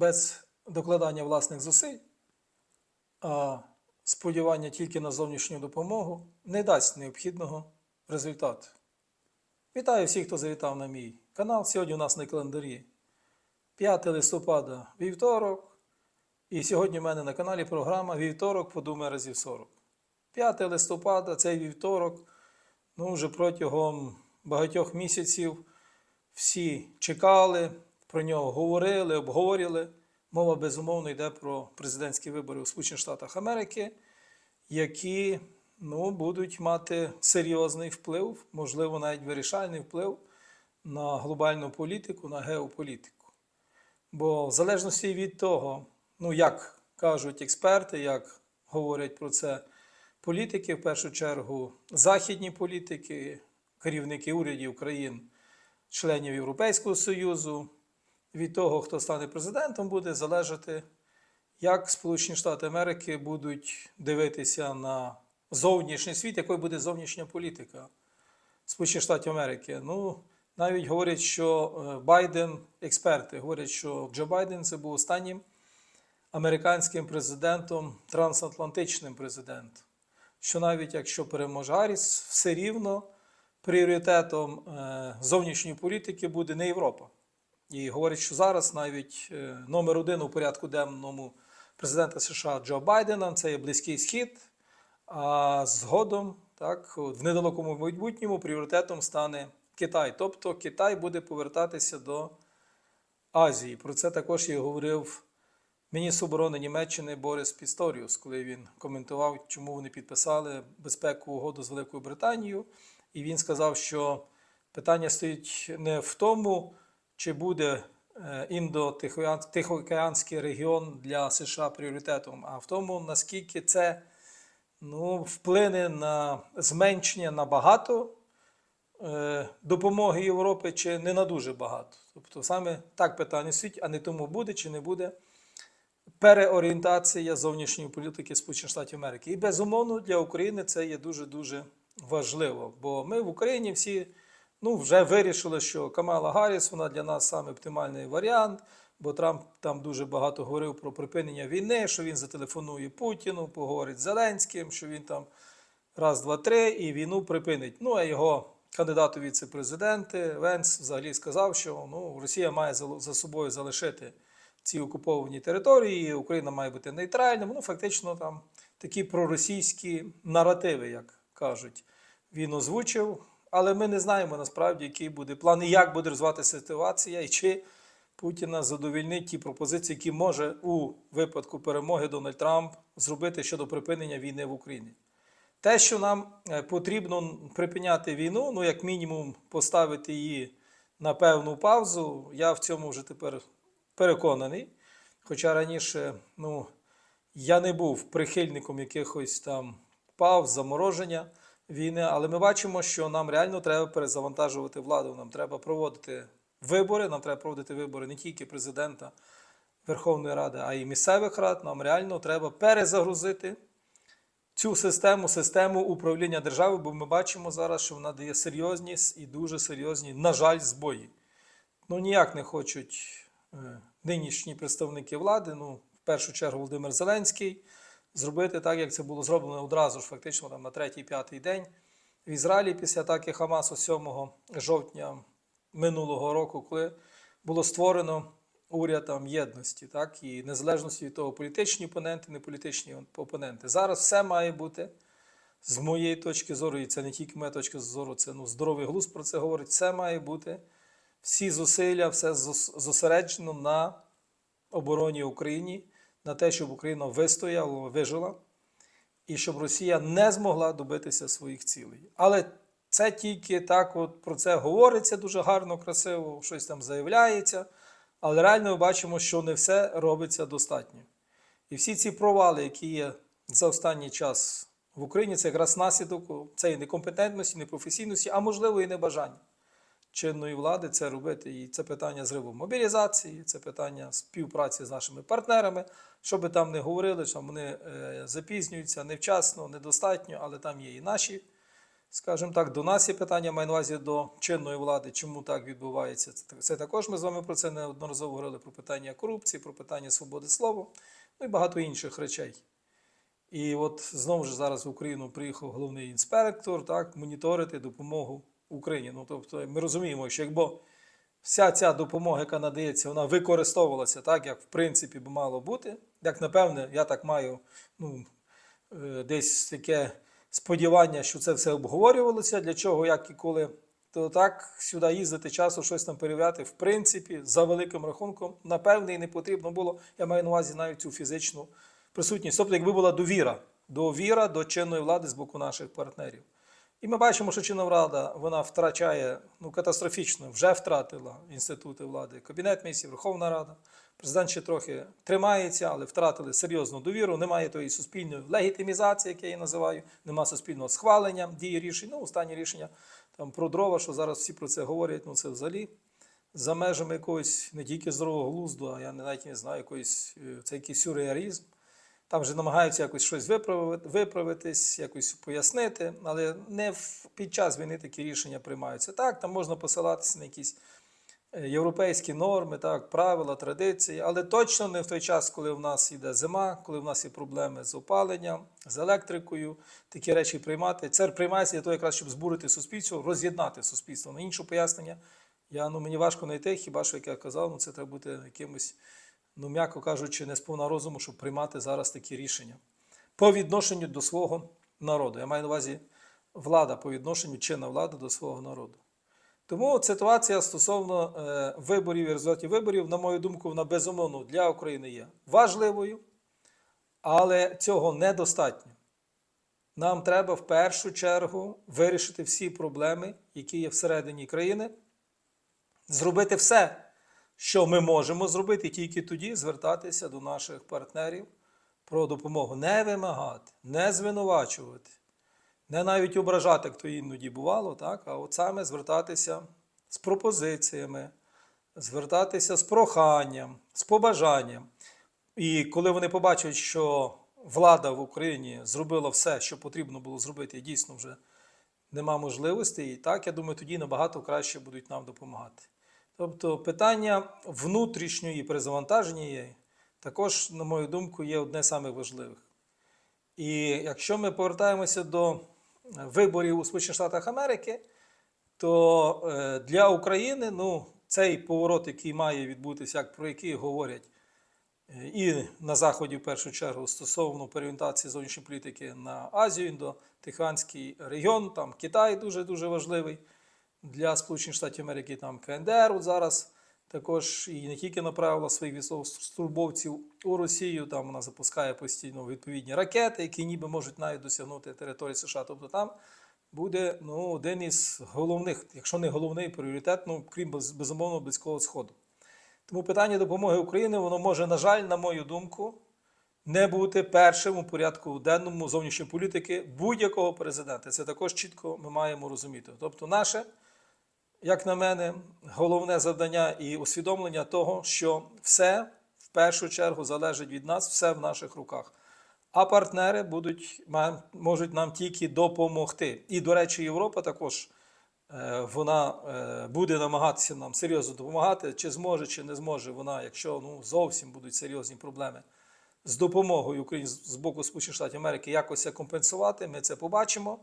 без докладання власних зусиль, а сподівання тільки на зовнішню допомогу не дасть необхідного результату. Вітаю всіх, хто завітав на мій канал. Сьогодні у нас на календарі 5 листопада вівторок. І сьогодні в мене на каналі програма Вівторок подумай разів 40. 5 листопада, цей вівторок, ну вже протягом багатьох місяців всі чекали, про нього говорили, обговорювали. Мова безумовно йде про президентські вибори у Сполучених Штатах Америки, які ну, будуть мати серйозний вплив, можливо, навіть вирішальний вплив на глобальну політику, на геополітику. Бо в залежності від того, ну як кажуть експерти, як говорять про це політики, в першу чергу західні політики, керівники урядів країн, членів Європейського Союзу, від того, хто стане президентом, буде залежати, як Сполучені Штати Америки будуть дивитися на зовнішній світ, якою буде зовнішня політика Сполучених Штатів Америки. Ну, навіть говорять, що е, Байден, експерти говорять, що Джо Байден це був останнім американським президентом, трансатлантичним президентом. Що навіть якщо переможе Гарріс, все рівно пріоритетом е, зовнішньої політики буде не Європа. І говорять, що зараз навіть е, номер один у порядку денному президента США Джо Байдена це є Близький Схід, а згодом, так, в недалекому майбутньому пріоритетом стане Китай. Тобто Китай буде повертатися до Азії. Про це також і говорив міністр оборони Німеччини Борис Пісторіус, коли він коментував, чому вони підписали безпекову угоду з Великою Британією. І він сказав, що питання стоїть не в тому, чи буде е, індо-тихоокеанський регіон для США пріоритетом, а в тому, наскільки це ну, вплине на зменшення набагато е, допомоги Європи, чи не на дуже багато. Тобто саме так питання стоїть, а не тому буде чи не буде переорієнтація зовнішньої політики Сполучених Штатів Америки. І безумовно для України це є дуже-дуже важливо. Бо ми в Україні всі ну, вже вирішили, що Камала Гарріс вона для нас саме оптимальний варіант. Бо Трамп там дуже багато говорив про припинення війни, що він зателефонує Путіну, поговорить з Зеленським, що він там раз, два, три і війну припинить. Ну а його кандидат у віце-президенти Венс взагалі сказав, що ну, Росія має за за собою залишити ці окуповані території, Україна має бути нейтральним. Ну, фактично, там такі проросійські наративи, як кажуть, він озвучив. Але ми не знаємо насправді, який буде план і як буде розвиватися ситуація, і чи Путіна задовільнить ті пропозиції, які може у випадку перемоги Дональд Трамп зробити щодо припинення війни в Україні. Те, що нам е, потрібно припиняти війну, ну як мінімум поставити її на певну паузу, я в цьому вже тепер переконаний. Хоча раніше ну, я не був прихильником якихось там пауз, замороження війни, але ми бачимо, що нам реально треба перезавантажувати владу. Нам треба проводити вибори, нам треба проводити вибори не тільки президента Верховної Ради, а й місцевих рад. Нам реально треба перезагрузити цю систему, систему управління державою, бо ми бачимо зараз, що вона дає серйозні і дуже серйозні, на жаль, збої. Ну, ніяк не хочуть е, нинішні представники влади, ну, в першу чергу Володимир Зеленський, зробити так, як це було зроблено одразу ж, фактично там, на третій-п'ятий день в Ізраїлі після атаки Хамасу 7 жовтня минулого року, коли було створено уряд там, єдності, так, і незалежності від того, політичні опоненти, не політичні опоненти. Зараз все має бути. З моєї точки зору, і це не тільки моя точка зору, це ну, здоровий глузд про це говорить. Все має бути всі зусилля, все зосереджено на обороні України, на те, щоб Україна вистояла, вижила, і щоб Росія не змогла добитися своїх цілей. Але це тільки так, от про це говориться дуже гарно, красиво, щось там заявляється. Але реально ми бачимо, що не все робиться достатньо. І всі ці провали, які є за останній час в Україні, це якраз наслідок цієї некомпетентності, непрофесійності, а можливо і небажання чинної влади це робити. І це питання зриву мобілізації, це питання співпраці з нашими партнерами. Що би там не говорили, що вони е, запізнюються невчасно, недостатньо, але там є і наші скажімо так, до нас є питання, маю на увазі до чинної влади, чому так відбувається. Це, також ми з вами про це неодноразово говорили про питання корупції, про питання свободи слова, ну і багато інших речей. І от знову ж зараз в Україну приїхав головний інспектор, так, моніторити допомогу Україні. Ну, тобто ми розуміємо, що якби вся ця допомога, яка надається, вона використовувалася так, як в принципі би мало бути. Як напевне, я так маю ну, е, десь таке сподівання, що це все обговорювалося, для чого, як і коли. То так сюди їздити часу, щось там перевіряти, в принципі, за великим рахунком, напевне, і не потрібно було. Я маю на увазі навіть цю фізичну присутність. Тобто, якби була довіра, довіра до чинної влади з боку наших партнерів. І ми бачимо, що чинна влада вона втрачає ну, катастрофічно, вже втратила інститути влади, Кабінет міністрів, Верховна Рада. Президент ще трохи тримається, але втратили серйозну довіру. Немає тої суспільної легітимізації, як я її називаю, немає суспільного схвалення дії рішень. Ну, останні рішення там про дрова, що зараз всі про це говорять. Ну це взагалі за межами якогось не тільки здорового глузду, а я навіть не знаю, якоїсь е, це якийсь сюрреалізм. Там вже намагаються якось щось виправити, виправитись, якось пояснити, але не в, під час війни такі рішення приймаються. Так, там можна посилатися на якісь е, європейські норми, так, правила, традиції, але точно не в той час, коли в нас йде зима, коли в нас є проблеми з опаленням, з електрикою, такі речі приймати. Це приймається для того, якраз, щоб збурити суспільство, роз'єднати суспільство. На інше пояснення я, ну, мені важко знайти, хіба що, як я казав, ну, це треба бути якимось ну, м'яко кажучи, не сповна розуму, щоб приймати зараз такі рішення по відношенню до свого народу. Я маю на увазі влада по відношенню чинна влада до свого народу. Тому ситуація стосовно е, виборів і результатів виборів, на мою думку, вона безумовно для України є важливою, але цього недостатньо. Нам треба в першу чергу вирішити всі проблеми, які є всередині країни, зробити все, що ми можемо зробити, тільки тоді звертатися до наших партнерів про допомогу. Не вимагати, не звинувачувати, не навіть ображати, як то іноді бувало, так? а от саме звертатися з пропозиціями, звертатися з проханням, з побажанням. І коли вони побачать, що влада в Україні зробила все, що потрібно було зробити, і дійсно вже нема можливостей, і так, я думаю, тоді набагато краще будуть нам допомагати. Тобто питання внутрішньої перезавантаження також, на мою думку, є одне з самих важливих. І якщо ми повертаємося до виборів у Сполучених Штатах Америки, то е, для України ну, цей поворот, який має відбутися, як про який говорять е, і на Заході, в першу чергу, стосовно переорієнтації зовнішньої політики на Азію, індотиханський регіон, там Китай дуже-дуже важливий для Сполучених Штатів Америки, там КНДР от зараз також і не тільки направила своїх військовослужбовців у Росію, там вона запускає постійно відповідні ракети, які ніби можуть навіть досягнути території США. Тобто там буде ну, один із головних, якщо не головний пріоритет, ну крім безумовно близького сходу. Тому питання допомоги Україні, воно може, на жаль, на мою думку, не бути першим у порядку денному зовнішньої політики будь-якого президента. Це також чітко ми маємо розуміти. Тобто, наше, як на мене, головне завдання і усвідомлення того, що все в першу чергу залежить від нас, все в наших руках. А партнери будуть, можуть нам тільки допомогти. І, до речі, Європа також е, вона е, буде намагатися нам серйозно допомагати. Чи зможе, чи не зможе вона, якщо ну, зовсім будуть серйозні проблеми з допомогою України з боку Сполучених Штатів Америки якось це компенсувати, ми це побачимо.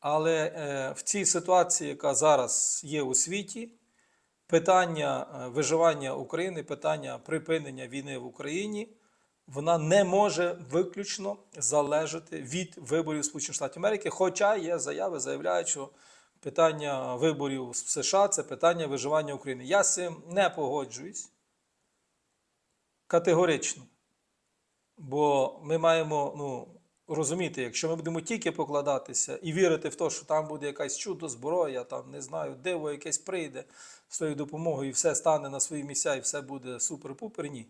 Але е, в цій ситуації, яка зараз є у світі, питання е, виживання України, питання припинення війни в Україні, вона не може виключно залежати від виборів Сполучених Штатів Америки. Хоча є заяви, заявляють, що питання виборів в США це питання виживання України. Я з цим не погоджуюсь категорично. Бо ми маємо ну, розуміти, якщо ми будемо тільки покладатися і вірити в те, що там буде якась чудо зброя, там не знаю, диво якесь прийде з тою допомогою, і все стане на свої місця, і все буде супер-пупер, ні.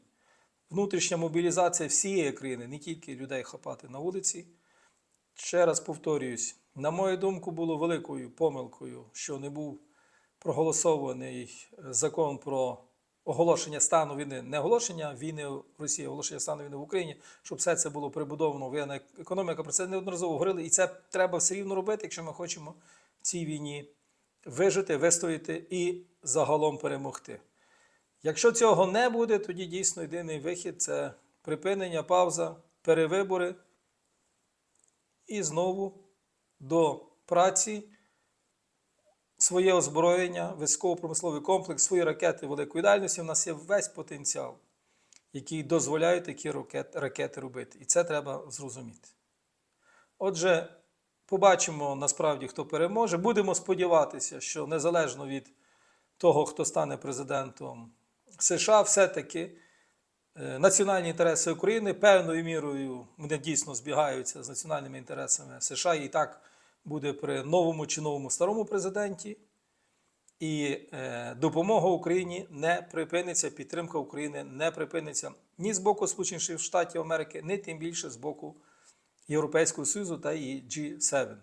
Внутрішня мобілізація всієї країни, не тільки людей хапати на вулиці. Ще раз повторююсь, на мою думку, було великою помилкою, що не був проголосований закон про оголошення стану війни, не оголошення війни в Росії, оголошення стану війни в Україні, щоб все це було прибудовано воєнна економіка. Про це неодноразово говорили, і це треба все рівно робити, якщо ми хочемо в цій війні вижити, вистояти і загалом перемогти. Якщо цього не буде, тоді дійсно єдиний вихід це припинення, пауза, перевибори і знову до праці своє озброєння, військово-промисловий комплекс, свої ракети великої дальності. У нас є весь потенціал, який дозволяє такі ракет- ракети робити. І це треба зрозуміти. Отже, побачимо насправді, хто переможе. Будемо сподіватися, що незалежно від того, хто стане президентом США, все-таки е, національні інтереси України певною мірою вони дійсно збігаються з національними інтересами США. І так буде при новому чи новому старому президенті. І е, допомога Україні не припиниться, підтримка України не припиниться ні з боку Сполучених Штатів Америки, ні тим більше з боку Європейського Союзу та і G7.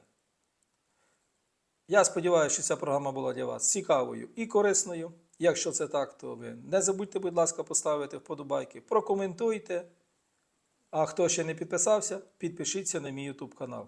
Я сподіваюся, що ця програма була для вас цікавою і корисною. Якщо це так, то ви не забудьте, будь ласка, поставити вподобайки, прокоментуйте. А хто ще не підписався, підпишіться на мій YouTube канал.